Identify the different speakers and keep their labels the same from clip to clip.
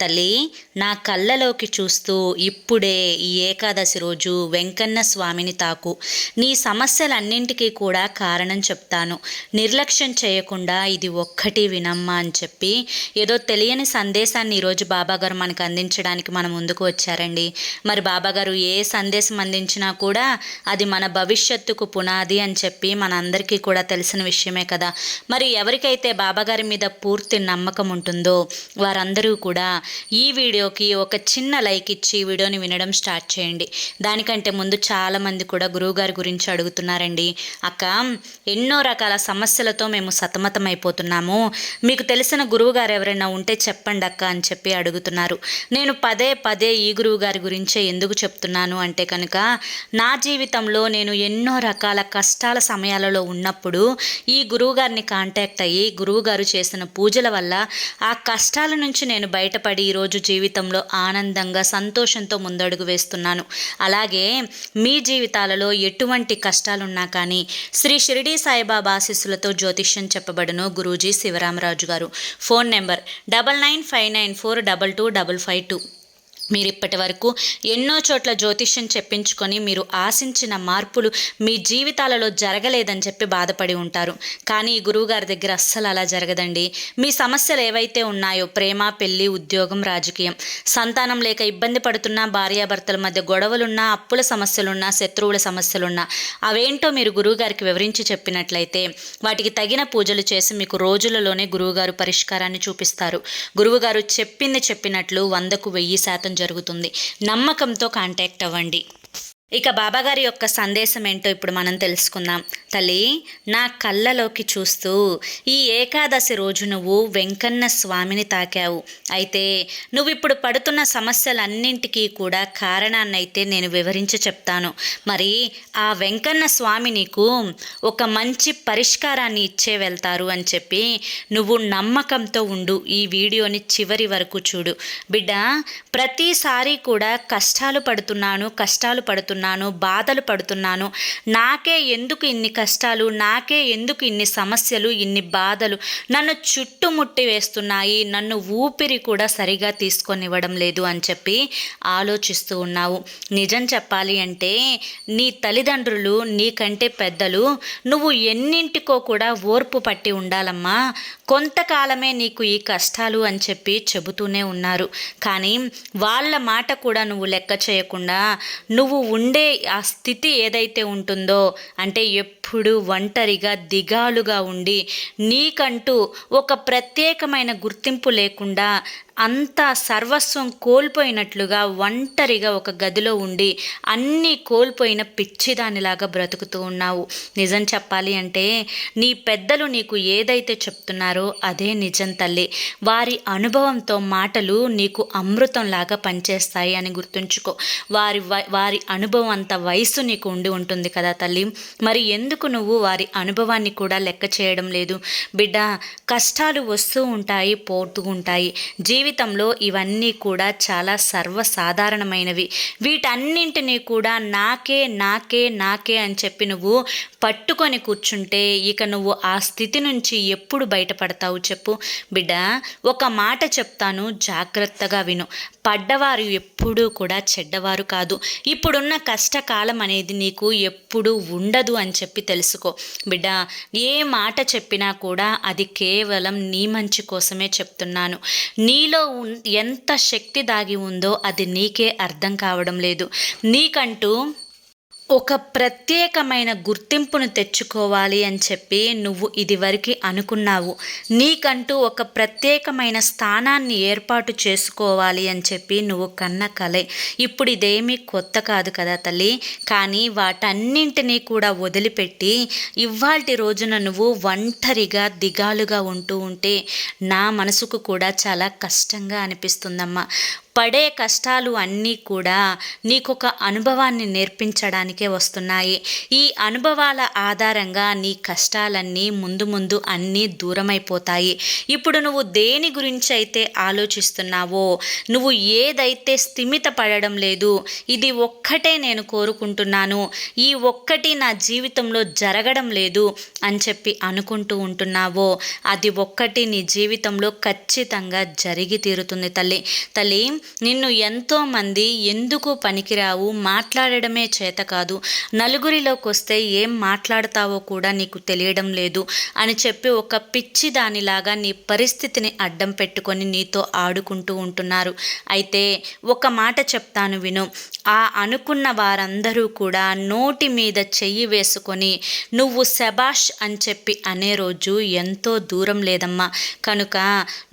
Speaker 1: తల్లి నా కళ్ళలోకి చూస్తూ ఇప్పుడే ఈ ఏకాదశి రోజు వెంకన్న స్వామిని తాకు. నీ సమస్యలన్నింటికీ కూడా కారణం చెప్తాను. నిర్లక్ష్యం చేయకుండా ఇది ఒక్కటి వినమ్మా అని చెప్పి ఏదో తెలియని సందేశాన్ని ఈరోజు బాబాగారు మనకు అందించడానికి మన ముందుకు వచ్చారండి. మరి బాబాగారు ఏ సందేశం అందించినా కూడా అది మన భవిష్యత్తుకు పునాది అని చెప్పి మనందరికీ కూడా తెలిసిన విషయమే కదా. మరి ఎవరికైతే బాబాగారి మీద పూర్తి నమ్మకం ఉంటుందో వారందరూ కూడా ఈ వీడియోకి ఒక చిన్న లైక్ ఇచ్చి ఈ వీడియోని వినడం స్టార్ట్ చేయండి. దానికంటే ముందు చాలామంది కూడా గురువుగారి గురించి అడుగుతున్నారండి. అక్క ఎన్నో రకాల సమస్యలతో మేము సతమతం అయిపోతున్నాము మీకు తెలిసిన గురువుగారు ఎవరైనా ఉంటే చెప్పండి అక్క అని చెప్పి అడుగుతున్నారు. నేను పదే పదే ఈ గురువు గారి గురించే ఎందుకు చెప్తున్నాను అంటే కనుక నా జీవితంలో నేను ఎన్నో రకాల కష్టాల సమయాలలో ఉన్నప్పుడు ఈ గురువుగారిని కాంటాక్ట్ అయ్యి గురువుగారు చేసిన పూజల వల్ల ఆ కష్టాల నుంచి నేను బయటపడి ఈరోజు జీవితంలో ఆనందంగా సంతోషంతో ముందడుగు వేస్తున్నాను. అలాగే మీ జీవితాలలో ఎటువంటి కష్టాలున్నా కానీ శ్రీ షిరిడి సాయిబాబా ఆశీస్సులతో జ్యోతిష్యం చెప్పబడును గురూజీ శివరామరాజు గారు. Phone number double nine five nine four double two double five two. మీరు ఇప్పటి వరకు ఎన్నో చోట్ల జ్యోతిష్యం చెప్పించుకొని మీరు ఆశించిన మార్పులు మీ జీవితాలలో జరగలేదని చెప్పి బాధపడి ఉంటారు. కానీ ఈ గురువుగారి దగ్గర అస్సలు అలా జరగదండి. మీ సమస్యలు ఏవైతే ఉన్నాయో ప్రేమ పెళ్ళి ఉద్యోగం రాజకీయం సంతానం లేక ఇబ్బంది పడుతున్నా భార్యాభర్తల మధ్య గొడవలున్నా అప్పుల సమస్యలున్నా శత్రువుల సమస్యలున్నా అవేంటో మీరు గురువుగారికి వివరించి చెప్పినట్లయితే వాటికి తగిన పూజలు చేసి మీకు రోజులలోనే గురువుగారు పరిష్కారాన్ని చూపిస్తారు. గురువుగారు చెప్పింది చెప్పినట్లు వందకు వెయ్యి శాతం జరుగుతుంది. నమ్మకంతో కాంటాక్ట్ అవ్వండి. ఇక బాబాగారి యొక్క సందేశం ఏంటో ఇప్పుడు మనం తెలుసుకుందాం. తల్లి నా కళ్ళలోకి చూస్తూ ఈ ఏకాదశి రోజు నువ్వు వెంకన్న స్వామిని తాకావు. అయితే నువ్వు ఇప్పుడు పడుతున్న సమస్యలన్నింటికీ కూడా కారణాన్నైతే నేను వివరించి చెప్తాను. మరి ఆ వెంకన్న స్వామి నీకు ఒక మంచి పరిష్కారాన్ని ఇచ్చే వెళ్తారు అని చెప్పి నువ్వు నమ్మకంతో ఉండు. ఈ వీడియోని చివరి వరకు చూడు. బిడ్డ ప్రతిసారి కూడా కష్టాలు పడుతున్నాను కష్టాలు పడుతున్నాను బాధలు పడుతున్నాను. నాకే ఎందుకు ఇన్ని కష్టాలు నాకే ఎందుకు ఇన్ని సమస్యలు ఇన్ని బాధలు? నన్ను చుట్టుముట్టి వేస్తున్నాయి నన్ను ఊపిరి కూడా సరిగా తీసుకొనివ్వడం లేదు అని చెప్పి ఆలోచిస్తూ ఉన్నావు. నిజం చెప్పాలి అంటే నీ తల్లిదండ్రులు నీకంటే పెద్దలు నువ్వు ఎన్నింటికో కూడా ఓర్పు పట్టి ఉండాలమ్మా. కొంతకాలమే నీకు ఈ కష్టాలు అని చెప్పి చెబుతూనే ఉన్నారు. కానీ వాళ్ళ మాట కూడా నువ్వు లెక్క చేయకుండా నువ్వు ఉండే ఆ స్థితి ఏదైతే ఉంటుందో అంటే ఎప్పుడు ఒంటరిగా దిగాలుగా ఉండి నీకంటూ ఒక ప్రత్యేకమైన గుర్తింపు లేకుండా అంతా సర్వస్వం కోల్పోయినట్లుగా ఒంటరిగా ఒక గదిలో ఉండి అన్నీ కోల్పోయిన పిచ్చిదానిలాగా బ్రతుకుతూ ఉన్నావు. నిజం చెప్పాలి అంటే నీ పెద్దలు నీకు ఏదైతే చెప్తున్నారో అదే నిజం తల్లి. వారి అనుభవంతో మాటలు నీకు అమృతంలాగా పనిచేస్తాయి అని గుర్తుంచుకో. వారి వారి అనుభవం అంత వయసు నీకు ఉండి ఉంటుంది కదా తల్లి. మరి ఎందుకు నువ్వు వారి అనుభవాన్ని కూడా లెక్క చేయడం లేదు? బిడ్డ కష్టాలు వస్తూ ఉంటాయి పోతూ ఉంటాయి. జీవితంలో ఇవన్నీ కూడా చాలా సర్వసాధారణమైనవి. వీటన్నింటినీ కూడా నాకే నాకే నాకే అని చెప్పి నువ్వు పట్టుకొని కూర్చుంటే ఇక నువ్వు ఆ స్థితి నుంచి ఎప్పుడు బయటపడతావు చెప్పు. బిడ్డ ఒక మాట చెప్తాను జాగ్రత్తగా విను. పడ్డవారు ఎప్పుడూ కూడా చెడ్డవారు కాదు. ఇప్పుడున్న కష్టకాలం అనేది నీకు ఎప్పుడు ఉండదు అని చెప్పి తెలుసుకో. బిడ్డ ఏ మాట చెప్పినా కూడా అది కేవలం నీ మంచి కోసమే చెప్తున్నాను. నీలో నీలో ఎంత శక్తి దాగి ఉందో అది నీకే అర్థం కావడం లేదు. నీకంటూ ఒక ప్రత్యేకమైన గుర్తింపును తెచ్చుకోవాలి అని చెప్పి నువ్వు ఇదివరకు అనుకున్నావు. నీకంటూ ఒక ప్రత్యేకమైన స్థానాన్ని ఏర్పాటు చేసుకోవాలి అని చెప్పి నువ్వు కన్న కలే. ఇప్పుడు ఇదేమీ కొత్త కాదు కదా తల్లి. కానీ వాటన్నింటినీ కూడా వదిలిపెట్టి ఇవాల్టి రోజున నువ్వు ఒంటరిగా దిగాలుగా ఉంటూ ఉంటే నా మనసుకు కూడా చాలా కష్టంగా అనిపిస్తుందమ్మా. పడే కష్టాలు అన్నీ కూడా నీకొక అనుభవాన్ని నేర్పించడానికే వస్తున్నాయి. ఈ అనుభవాల ఆధారంగా నీ కష్టాలన్నీ ముందు ముందు అన్నీ దూరమైపోతాయి. ఇప్పుడు నువ్వు దేని గురించి అయితే ఆలోచిస్తున్నావో నువ్వు ఏదైతే స్థిమిత పడడం లేదు ఇది ఒక్కటే నేను కోరుకుంటున్నాను. ఈ ఒక్కటి నా జీవితంలో జరగడం లేదు అని చెప్పి అనుకుంటూ ఉంటున్నావో అది ఒక్కటి నీ జీవితంలో ఖచ్చితంగా జరిగి తీరుతుంది తల్లి. తల్లి నిన్ను ఎంతోమంది ఎందుకు పనికిరావు? మాట్లాడడమే చేత కాదు. నలుగురిలోకి వస్తే ఏం మాట్లాడతావో కూడా నీకు తెలియడం లేదు అని చెప్పి ఒక పిచ్చి దానిలాగా నీ పరిస్థితిని అడ్డం పెట్టుకొని నీతో ఆడుకుంటూ ఉంటున్నారు. అయితే ఒక మాట చెప్తాను విను. ఆ అనుకున్న వారందరూ కూడా నోటి మీద చెయ్యి వేసుకొని నువ్వు శబాష్ అని చెప్పి అనే రోజు ఎంతో దూరం లేదమ్మా. కనుక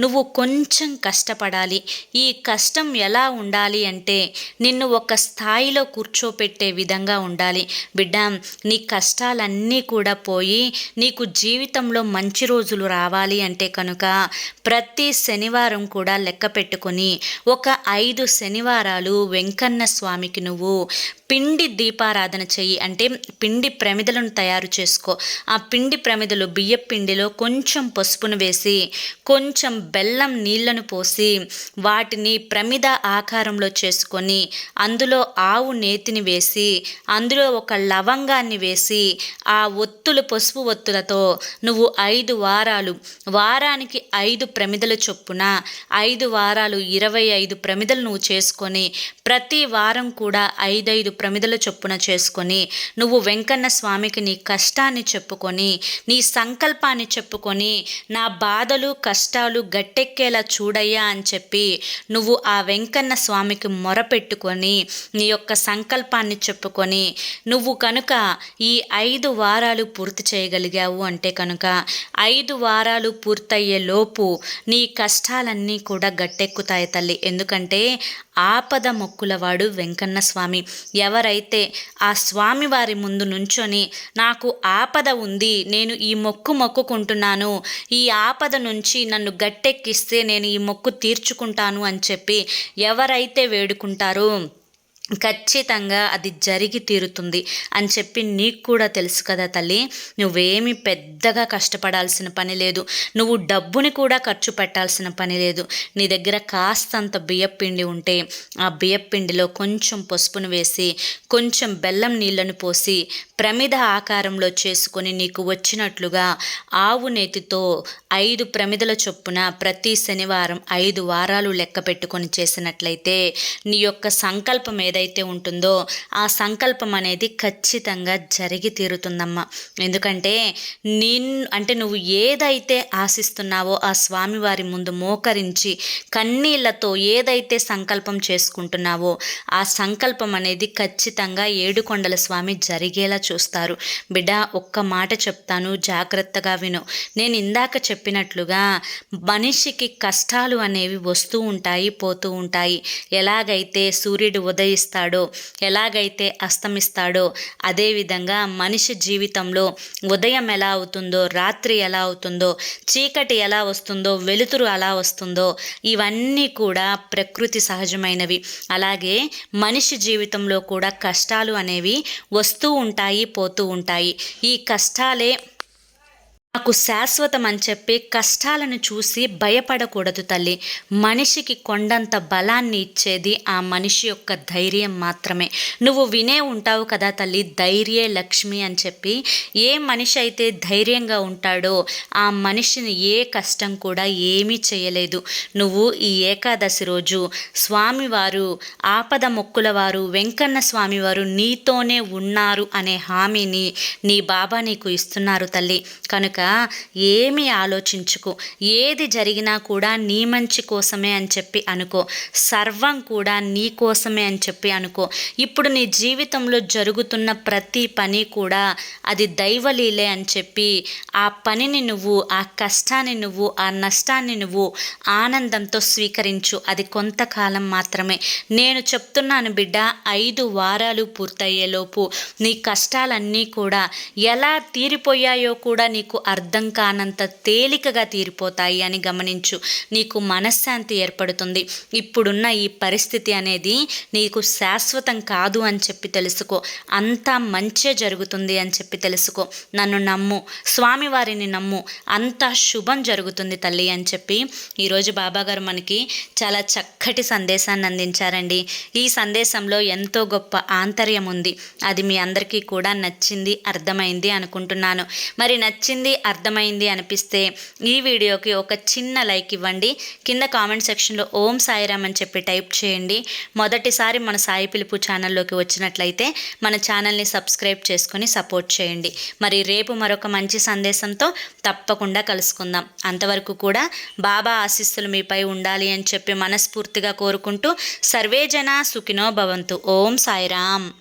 Speaker 1: నువ్వు కొంచెం కష్టపడాలి. ఈ కష్టం ఎలా ఉండాలి అంటే నిన్ను ఒక స్థాయిలో కూర్చోపెట్టే విధంగా ఉండాలి. బిడ్డ నీ కష్టాలన్నీ కూడా పోయి నీకు జీవితంలో మంచి రోజులు రావాలి అంటే కనుక ప్రతి శనివారం కూడా లెక్క పెట్టుకొని ఒక ఐదు శనివారాలు వెంకన్న స్వామికి నువ్వు పిండి దీపారాధన చెయ్యి. అంటే పిండి ప్రమిదలను తయారు చేసుకో. ఆ పిండి ప్రమిదలు బియ్య పిండిలో కొంచెం పసుపును వేసి కొంచెం బెల్లం నీళ్ళను పోసి వాటిని ప్రమిద ఆకారంలో చేసుకొని అందులో ఆవు నేతిని వేసి అందులో ఒక లవంగాన్ని వేసి ఆ ఒత్తులు పసుపు ఒత్తులతో నువ్వు ఐదు వారాలు వారానికి ఐదు ప్రమిదల చొప్పున ఐదు వారాలు ఇరవై ఐదు ప్రమిదలు నువ్వు చేసుకొని ప్రతి వారం కూడా ఐదైదు ప్రమిదల చొప్పున చేసుకొని నువ్వు వెంకన్న స్వామికి నీ కష్టాన్ని చెప్పుకొని నీ సంకల్పాన్ని చెప్పుకొని నా బాధలు కష్టాలు గట్టెక్కేలా చూడయ్యా అని చెప్పి నువ్వు ఆ వెంకన్న స్వామికి మొరపెట్టుకొని నీ యొక్క సంకల్పాన్ని చెప్పుకొని నువ్వు కనుక ఈ ఐదు వారాలు పూర్తి చేయగలిగావు అంటే కనుక ఐదు వారాలు పూర్తయ్యే లోపు నీ కష్టాలన్నీ కూడా గట్టెక్కుతాయి తల్లి. ఎందుకంటే ఆపద మొక్కులవాడు వెంకన్న స్వామి ఎవరైతే ఆ స్వామి వారి ముందు నుంచొని నాకు ఆపద ఉంది నేను ఈ మొక్కు మొక్కుకుంటున్నాను ఈ ఆపద నుంచి నన్ను గట్టెక్కిస్తే నేను ఈ మొక్కు తీర్చుకుంటాను అని చెప్పి ఎవరైతే వేడుకుంటారో ఖచ్చితంగా అది జరిగి తీరుతుంది అని చెప్పి నీకు కూడా తెలుసు కదా తల్లి. నువ్వేమి పెద్దగా కష్టపడాల్సిన పని లేదు. నువ్వు డబ్బుని కూడా ఖర్చు పెట్టాల్సిన పని లేదు. నీ దగ్గర కాస్తంత బియ్యపిండి ఉంటే ఆ బియ్యపిండిలో కొంచెం పసుపును వేసి కొంచెం బెల్లం నీళ్ళను పోసి ప్రమిద ఆకారంలో చేసుకొని నీకు వచ్చినట్లుగా ఆవు నేతితో ఐదు ప్రమిదల చొప్పున ప్రతి శనివారం ఐదు వారాలు లెక్క పెట్టుకొని చేసినట్లయితే నీ యొక్క సంకల్పం ఏదైతే ఉంటుందో ఆ సంకల్పం అనేది ఖచ్చితంగా జరిగి తీరుతుందమ్మా. ఎందుకంటే నిన్ అంటే నువ్వు ఏదైతే ఆశిస్తున్నావో ఆ స్వామివారి ముందు మోకరించి కన్నీళ్ళతో ఏదైతే సంకల్పం చేసుకుంటున్నావో ఆ సంకల్పం అనేది ఖచ్చితంగా ఏడుకొండల స్వామి జరిగేలా చూస్తారు. బిడ్డ ఒక్క మాట చెప్తాను జాగ్రత్తగా విను. నేను ఇందాక చెప్పినట్లుగా మనిషికి కష్టాలు అనేవి వస్తూ ఉంటాయి పోతూ ఉంటాయి. ఎలాగైతే సూర్యుడు ఉదయిస్తాడో ఎలాగైతే అస్తమిస్తాడో అదేవిధంగా మనిషి జీవితంలో ఉదయం ఎలా అవుతుందో రాత్రి ఎలా అవుతుందో చీకటి ఎలా వస్తుందో వెలుతురు ఎలా వస్తుందో ఇవన్నీ కూడా ప్రకృతి సహజమైనవి. అలాగే మనిషి జీవితంలో కూడా కష్టాలు అనేవి వస్తూ ఉంటాయి పోతూ ఉంటాయి. ఈ కష్టాలే నాకు శాశ్వతం అని చెప్పి కష్టాలను చూసి భయపడకూడదు తల్లి. మనిషికి కొండంత బలాన్ని ఇచ్చేది ఆ మనిషి యొక్క ధైర్యం మాత్రమే. నువ్వు వినే ఉంటావు కదా తల్లి ధైర్యే లక్ష్మి అని చెప్పి. ఏ మనిషి అయితే ధైర్యంగా ఉంటాడో ఆ మనిషిని ఏ కష్టం కూడా ఏమీ చేయలేదు. నువ్వు ఈ ఏకాదశి రోజు స్వామివారు ఆపద మొక్కుల వారు వెంకన్న స్వామివారు నీతోనే ఉన్నారు అనే హామీని నీ బాబా నీకు ఇస్తున్నారు తల్లి. కనుక ఏమి ఆలోచించుకో. ఏది జరిగినా కూడా నీ మంచి కోసమే అని చెప్పి అనుకో. సర్వం కూడా నీ కోసమే అని చెప్పి అనుకో. ఇప్పుడు నీ జీవితంలో జరుగుతున్న ప్రతి పని కూడా అది దైవలీలే అని చెప్పి ఆ పనిని నువ్వు ఆ కష్టాన్ని నువ్వు ఆ నష్టాన్ని నువ్వు ఆనందంతో స్వీకరించు. అది కొంతకాలం మాత్రమే. నేను చెప్తున్నాను బిడ్డ ఐదు వారాలు పూర్తయ్యేలోపు నీ కష్టాలన్నీ కూడా ఎలా తీరిపోయాయో కూడా నీకు అర్థం కానంత తేలికగా తీరిపోతాయి అని గమనించు. నీకు మనశ్శాంతి ఏర్పడుతుంది. ఇప్పుడున్న ఈ పరిస్థితి అనేది నీకు శాశ్వతం కాదు అని చెప్పి తెలుసుకో. అంతా మంచే జరుగుతుంది అని చెప్పి తెలుసుకో. నన్ను నమ్ము. స్వామివారిని నమ్ము. అంతా శుభం జరుగుతుంది తల్లి అని చెప్పి ఈరోజు బాబాగారు మనకి చాలా చక్కటి సందేశాన్ని అందించారండి. ఈ సందేశంలో ఎంతో గొప్ప ఆంతర్యం ఉంది. అది మీ అందరికీ కూడా నచ్చింది అర్థమైంది అనుకుంటున్నాను. మరి నచ్చింది అర్థమైంది అనిపిస్తే ఈ వీడియోకి ఒక చిన్న లైక్ ఇవ్వండి. కింద కామెంట్ సెక్షన్లో ఓం సాయిరామ్ అని చెప్పి టైప్ చేయండి. మొదటిసారి మన సాయి పిలుపు ఛానల్లోకి వచ్చినట్లయితే మన ఛానల్ని సబ్స్క్రైబ్ చేసుకొని సపోర్ట్ చేయండి. మరి రేపు మరొక మంచి సందేశంతో తప్పకుండా కలుసుకుందాం. అంతవరకు కూడా బాబా ఆశీస్సులు మీపై ఉండాలి అని చెప్పి మనస్ఫూర్తిగా కోరుకుంటూ సర్వేజన సుఖినో భవంతు. ఓం సాయిరామ్.